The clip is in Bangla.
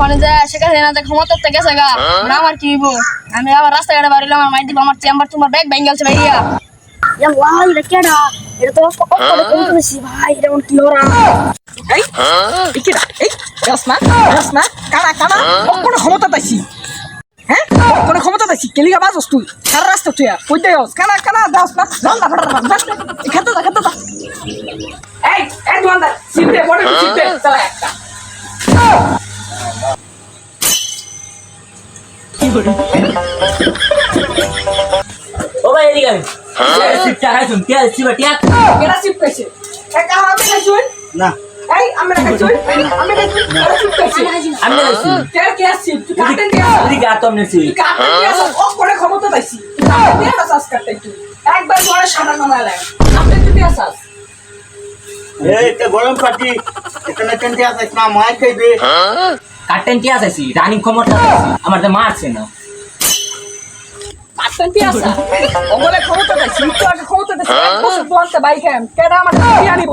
ওখানে যায় সেখানে না যে ক্ষমতা তো গেছে গা। না আমার কি হইব? আমি আবার রাস্তাঘাটে বাড়িলাম আমার মাইর দিব আমার চেম্বার তোমার ব্যাগ ব্যাঙ্গেলছে ভাইয়া। ইয়াল্লাহ এটা কেডা? এটা তো অকলে ভাই এটা কোন কি ওরা এই ইকিরা এই না কানা কানা কোনো ক্ষমতা পাইছি। হ্যাঁ? কোনো ক্ষমতা পাইছি। কেলিগা বাজস তুই? সারা রাস্তা তুই কই দেয়স? কানা কানা দাস না দাস না দাস খেতে দা খেতে দা এই এই দোকানদার সিপে বড় সিপে চালা একটা। ও ভাই এদিকে কে টিয়া কেডা সিপ এক না। এই আমি আমি কেডা পেছে আমি খাইছি কে কে সিপ তুই কাটেন কে? এদিকে আর আমি নেছি তুই কাটেন কে ও করে ক্ষমতা পাইছি। তুই কাটেন কে আসাস কাটতে তুই একবার বড় সাদা নামা লাগে। আপনি তুই গরম পাটি এখানে কেনতে আসিস না মাই খাইবে। কাটেন টিয়া চাইছি রানিং ক্ষমতা আমার তো মারছে না। কাটেন আসা ক্ষমতা ক্ষমতা এক বছর বাইক আমার আনিব